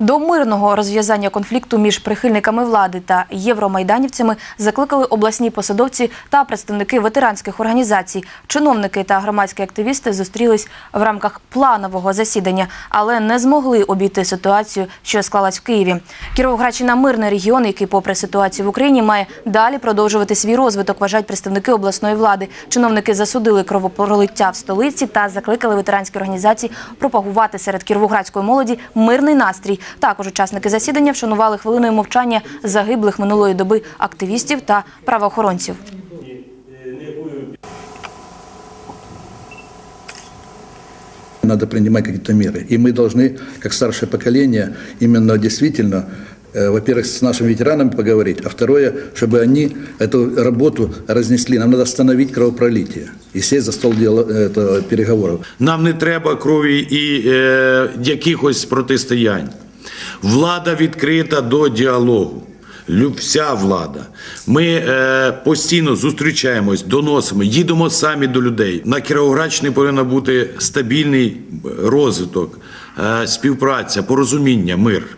До мирного розв'язання конфлікту між прихильниками влади та євромайданівцями закликали обласні посадовці та представники ветеранських організацій. Чиновники та громадські активісти зустрілись в рамках планового засідання, але не змогли обійти ситуацію, що склалась в Києві. Кіровоградщина – мирний регіон, який, попри ситуацію в Україні, має далі продовжувати свій розвиток. Вважають представники обласної влади. Чиновники засудили кровопролиття в столиці та закликали ветеранські організації пропагувати серед кіровоградської молоді мирний настрій. Також учасники засідання вшанували хвилиною мовчання загиблих минулої доби активістів та правоохоронців. Надо принимать какие-то меры. И мы должны, как старшее поколение, именно действительно, э, во-первых, с нашими ветеранами поговорить, а второе, чтобы они эту работу разнесли. Нам надо остановить кровопролитие и сесть за стол диало- это, переговоров. Нам не треба крові і е, якихось протистоянь. Влада відкрита до діалогу. Вся влада. Ми е, постійно зустрічаємось, доносимо, їдемо самі до людей. На Кіровоградщині повинен бути стабільний розвиток, е, співпраця, порозуміння, мир.